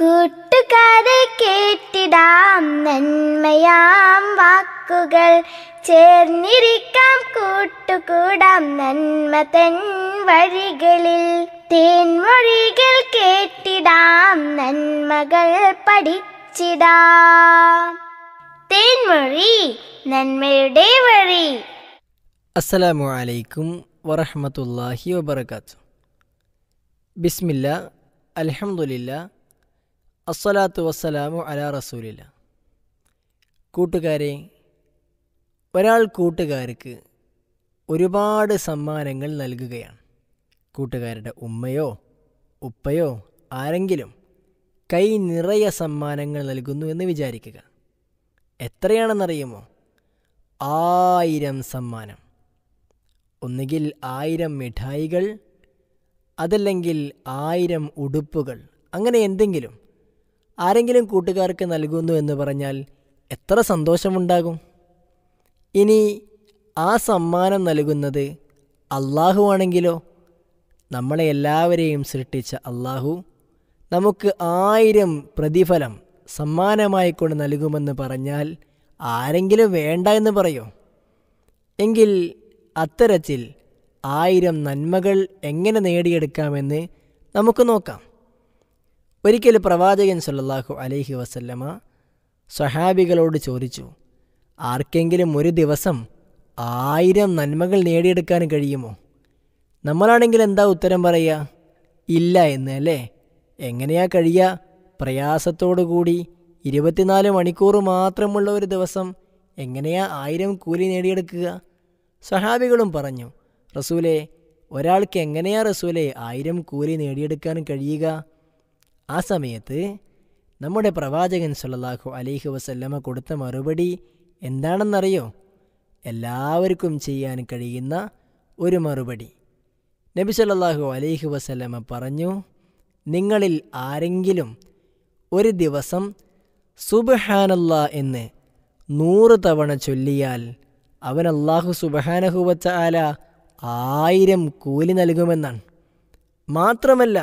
കൂട്ടുകാരെ കേട്ടിടാം നന്മയാം വാക്കുകൾ. ചേർന്നിരിക്കാം കൂട്ടുകൂടാം നന്മ തൻ വഴികളിൽ. തേൻമൊഴികൾ കേട്ടിടാം നന്മകൾ പഠിച്ചിടാം. തേൻമൊഴി നന്മയുടെ വഴി. അസ്സലാമു അലൈക്കും വറഹമത്തല്ലാഹി വബർക്കാത്തു ബിസ്മില്ല അൽഹംദുലില്ല അസ്സലാത്തു വസ്സലാമു അലാ റസൂലില്ല. കൂട്ടുകാരെ ഒരാൾ കൂട്ടുകാർക്ക് ഒരുപാട് സമ്മാനങ്ങൾ നൽകുകയാണ്. കൂട്ടുകാരുടെ ഉമ്മയോ ഉപ്പയോ ആരെങ്കിലും കൈ നിറയെ സമ്മാനങ്ങൾ നൽകുന്നു എന്ന് വിചാരിക്കുക. എത്രയാണെന്നറിയുമോ? ആയിരം സമ്മാനം. ഒന്നുകിൽ ആയിരം മിഠായികൾ അതല്ലെങ്കിൽ ആയിരം ഉടുപ്പുകൾ അങ്ങനെ എന്തെങ്കിലും ആരെങ്കിലും കൂട്ടുകാർക്ക് നൽകുന്നു എന്ന് പറഞ്ഞാൽ എത്ര സന്തോഷമുണ്ടാകും. ഇനി ആ സമ്മാനം നൽകുന്നത് അള്ളാഹു ആണെങ്കിലോ? നമ്മളെ എല്ലാവരെയും സൃഷ്ടിച്ച അള്ളാഹു നമുക്ക് ആയിരം പ്രതിഫലം സമ്മാനമായി കൊണ്ട് നൽകുമെന്ന് പറഞ്ഞാൽ ആരെങ്കിലും വേണ്ട എന്ന് പറയോ? എങ്കിൽ അത്തരത്തിൽ ആയിരം നന്മകൾ എങ്ങനെ നേടിയെടുക്കാമെന്ന് നമുക്ക് നോക്കാം. ഒരിക്കൽ പ്രവാചകൻ സല്ലാഹു അലൈഹി വസല്ലമ സ്വഹാബികളോട് ചോദിച്ചു ആർക്കെങ്കിലും ഒരു ദിവസം ആയിരം നന്മകൾ നേടിയെടുക്കാൻ കഴിയുമോ? നമ്മളാണെങ്കിൽ എന്താ ഉത്തരം പറയുക? ഇല്ല എന്ന് അല്ലേ? എങ്ങനെയാ കഴിയുക? പ്രയാസത്തോടു കൂടി ഇരുപത്തിനാല് മണിക്കൂർ മാത്രമുള്ള ഒരു ദിവസം എങ്ങനെയാ ആയിരം കൂലി നേടിയെടുക്കുക? സഹാബികളും പറഞ്ഞു റസൂലെ ഒരാൾക്ക് എങ്ങനെയാ റസൂലെ ആയിരം കൂലി നേടിയെടുക്കാൻ കഴിയുക? ആ സമയത്ത് നമ്മുടെ പ്രവാചകൻ സല്ലല്ലാഹു അലൈഹി വസല്ലമ കൊടുത്ത മറുപടി എന്താണെന്നറിയോ? എല്ലാവർക്കും ചെയ്യാൻ കഴിയുന്ന ഒരു മറുപടി. നബി സല്ലാഹു അലൈഹി വസല്ലമ പറഞ്ഞു നിങ്ങളിൽ ആരെങ്കിലും ഒരു ദിവസം സുബഹാനല്ല എന്ന് നൂറ് തവണ ചൊല്ലിയാൽ അവൻ അള്ളാഹു സുബഹാനഹുവച്ച ആല ആയിരം കൂലി നൽകുമെന്നാണ്. മാത്രമല്ല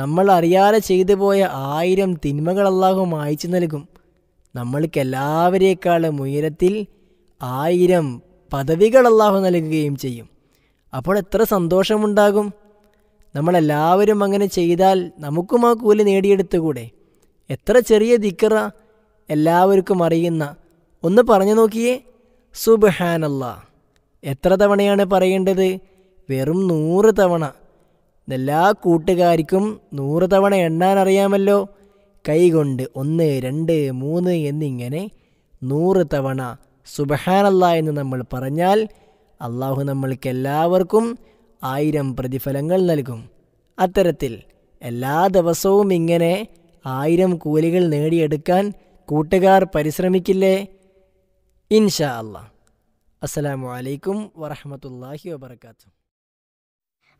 നമ്മൾ അറിയാതെ ചെയ്തു പോയ ആയിരം തിന്മകൾ അള്ളാഹു മായ്ച്ചു നൽകും. നമ്മൾക്ക് എല്ലാവരേക്കാളും ഉയരത്തിൽ ആയിരം പദവികൾ അള്ളാഹു നൽകുകയും ചെയ്യും. അപ്പോൾ എത്ര സന്തോഷമുണ്ടാകും. നമ്മളെല്ലാവരും അങ്ങനെ ചെയ്താൽ നമുക്കും ആ കൂലി നേടിയെടുത്തുകൂടെ? എത്ര ചെറിയ ദിക്കറ എല്ലാവർക്കും അറിയുന്ന. ഒന്ന് പറഞ്ഞു നോക്കിയേ. സുബ്ഹാനല്ലാ എത്ര തവണയാണ് പറയേണ്ടത്? വെറും നൂറ് തവണ. എല്ലാ കൂട്ടുകാർക്കും നൂറ് തവണ എണ്ണാൻ അറിയാമല്ലോ കൈകൊണ്ട് ഒന്ന് രണ്ട് മൂന്ന് എന്നിങ്ങനെ നൂറ് തവണ സുബഹാനല്ല എന്ന് നമ്മൾ പറഞ്ഞാൽ അള്ളാഹു നമ്മൾക്ക് എല്ലാവർക്കും ആയിരം പ്രതിഫലങ്ങൾ നൽകും. അത്തരത്തിൽ എല്ലാ ദിവസവും ഇങ്ങനെ ആയിരം കൂലികൾ നേടിയെടുക്കാൻ കൂട്ടുകാർ പരിശ്രമിക്കില്ലേ? ഇൻഷാ അല്ലാ. അസ്സലാമു അലൈക്കും വറഹമത്തല്ലാഹി വബർക്കാത്തു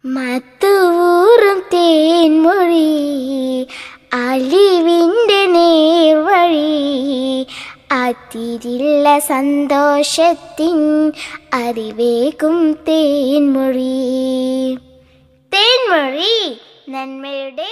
മത്തുവൂറും തേൻമൊഴി അലിവിന്റെ നേർവഴി. അതിരില്ല സന്തോഷത്തിൻ അറിവേകും തേൻമൊഴി. തേൻമൊഴി നന്മയുടെ